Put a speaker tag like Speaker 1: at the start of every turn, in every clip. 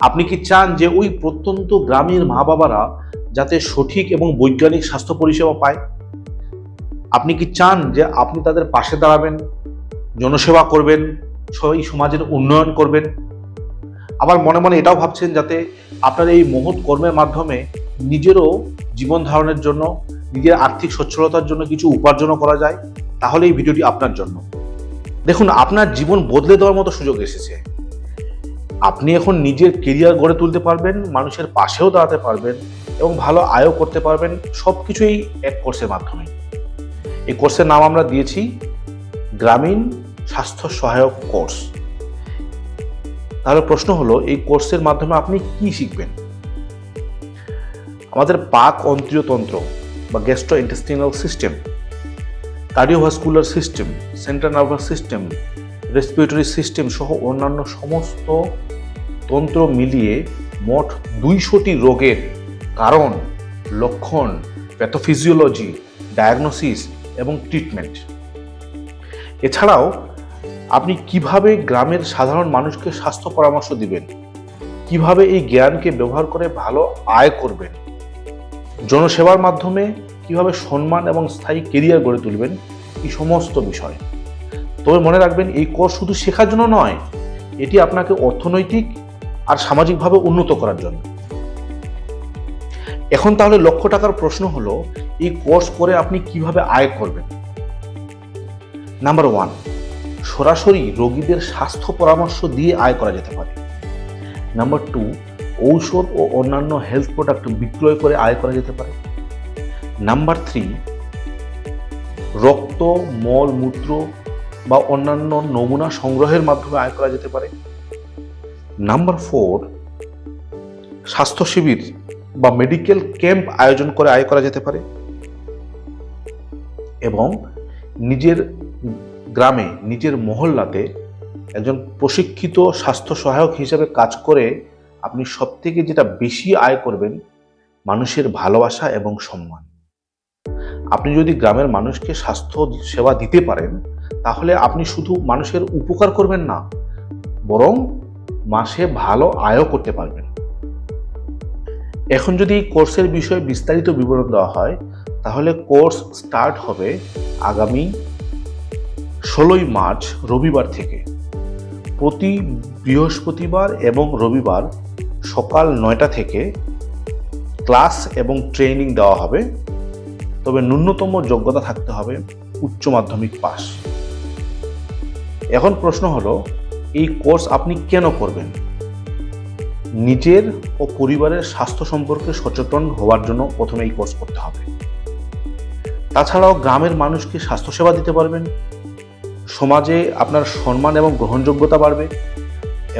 Speaker 1: আপনি কি চান যে ওই প্রত্যন্ত গ্রামের মা বাবারা যাতে সঠিক এবং বৈজ্ঞানিক স্বাস্থ্য পরিষেবা পায়? আপনি কি চান যে আপনি তাদের পাশে দাঁড়াবেন, জনসেবা করবেন এই সমাজের উন্নয়ন করবেন? আবার মনে মনে এটাও ভাবছেন যাতে আপনার এই মহৎ কর্মের মাধ্যমে নিজেরও জীবন ধারণের জন্য, নিজের আর্থিক সচ্ছলতার জন্য কিছু উপার্জনও করা যায়। তাহলে এই ভিডিওটি আপনার জন্য। দেখুন, আপনার জীবন বদলে দেওয়ার মতো সুযোগ এসেছে। আপনি এখন নিজের কেরিয়ার গড়ে তুলতে পারবেন, মানুষের পাশেও দাঁড়াতে পারবেন এবং ভালো আয়ও করতে পারবেন সব কিছুই এক কোর্সের মাধ্যমে। এই কোর্সের নাম আমরা দিয়েছি গ্রামীণ স্বাস্থ্য সহায়ক কোর্স তাহলে প্রশ্ন হলো, এই কোর্সের মাধ্যমে আপনি কি শিখবেন? আমাদের পাক অন্ত্রীয়তন্ত্র বা gastro intestinal system cardiovascular system central nervous system respiratory system সহ অন্যান্য সমস্ত তন্ত্র মিলিয়ে মোট দুইশোটি রোগের কারণ, লক্ষণ প্যাথোফিজিওলজি ডায়াগনোসিস এবং ট্রিটমেন্ট এছাড়াও আপনি কীভাবে গ্রামের সাধারণ মানুষকে স্বাস্থ্য পরামর্শ দিবেন? কীভাবে এই জ্ঞানকে ব্যবহার করে ভালো আয় করবেন? জনসেবার মাধ্যমে কীভাবে সম্মান এবং স্থায়ী কেরিয়ার গড়ে তুলবেন? এই সমস্ত বিষয়। তবে মনে রাখবেন, এই কোর্স শুধু শেখার জন্য নয়, এটি আপনাকে অর্থনৈতিক আর সামাজিকভাবে উন্নত করার জন্য। এখন তাহলে লক্ষ টাকার প্রশ্ন হলো, এই কোর্স করে আপনি কীভাবে আয় করবেন? নাম্বার ওয়ান, সরাসরি রোগীদের স্বাস্থ্য পরামর্শ দিয়ে আয় করা যেতে পারে। নাম্বার টু, ঔষধ ও অন্যান্য হেলথ প্রোডাক্ট বিক্রয় করে আয় করা যেতে পারে। নাম্বার থ্রি, রক্ত, মল, মূত্র বা অন্যান্য নমুনা সংগ্রহের মাধ্যমে আয় করা যেতে পারে। নাম্বার ফোর, স্বাস্থ্য শিবির বা মেডিকেল ক্যাম্প আয়োজন করে আয় করা যেতে পারে এবং নিজের গ্রামে, নিজের মহল্লাতে একজন প্রশিক্ষিত স্বাস্থ্য সহায়ক হিসেবে কাজ করে আপনি সবথেকে যেটা বেশি আয় করবেন, মানুষের ভালোবাসা এবং সম্মান। আপনি যদি গ্রামের মানুষকে স্বাস্থ্য সেবা দিতে পারেন তাহলে আপনি শুধু মানুষের উপকার করবেন না, বরং মাসে ভালো আয়ও করতে পারবেন। এখন যদি কোর্সের বিষয়ে বিস্তারিত বিবরণ দেওয়া হয়, তাহলে কোর্স স্টার্ট হবে আগামী ষোলোই মার্চ রবিবার থেকে। প্রতি বৃহস্পতিবার এবং রবিবার সকাল নয়টা থেকে ক্লাস এবং ট্রেনিং দেওয়া হবে। তবে ন্যূনতম যোগ্যতা থাকতে হবে উচ্চ মাধ্যমিক পাস এখন প্রশ্ন হলো, এই কোর্স আপনি কেন করবেন? নিজের ও পরিবারের স্বাস্থ্য সম্পর্কে সচেতন হওয়ার জন্য প্রথমে এই কোর্স করতে হবে। তাছাড়াও গ্রামের মানুষকে স্বাস্থ্যসেবা দিতে পারবেন? সমাজে আপনার সম্মান এবং গ্রহণযোগ্যতা বাড়বে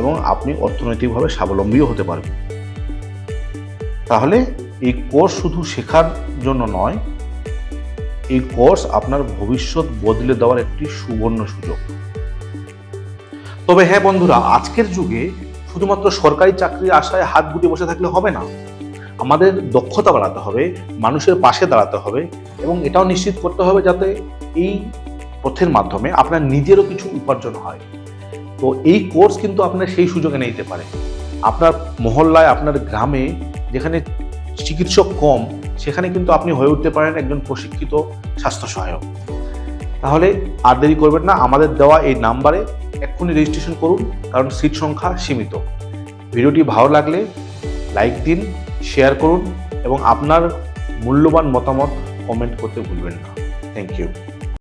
Speaker 1: এবং আপনি অর্থনৈতিকভাবে স্বাবলম্বীও হতে পারবেন। তাহলে এই কোর্স শুধু শেখার জন্য নয়, এই কোর্স আপনার ভবিষ্যৎ বদলে দেওয়ার একটি সুবর্ণ সুযোগ। তবে হ্যাঁ বন্ধুরা, আজকের যুগে শুধুমাত্র সরকারি চাকরির আশায় হাত গুটিয়ে বসে থাকলে হবে না। আমাদের দক্ষতা বাড়াতে হবে, মানুষের পাশে দাঁড়াতে হবে এবং এটাও নিশ্চিত করতে হবে যাতে এই পথের মাধ্যমে আপনার নিজেরও কিছু উপার্জন হয়। তো এই কোর্স কিন্তু আপনার সেই সুযোগ এনে দিতে পারে আপনার মহল্লায়, আপনার গ্রামে যেখানে চিকিৎসক কম, সেখানে কিন্তু আপনি হয়ে উঠতে পারেন একজন প্রশিক্ষিত স্বাস্থ্য সহায়ক। তাহলে আর দেরি করবেন না, আমাদের দেওয়া এই নাম্বারে এক্ষুনি রেজিস্ট্রেশন করুন, কারণ সিট সংখ্যা সীমিত। ভিডিওটি ভালো লাগলে লাইক দিন শেয়ার করুন এবং আপনার মূল্যবান মতামত কমেন্ট করতে ভুলবেন না। Thank you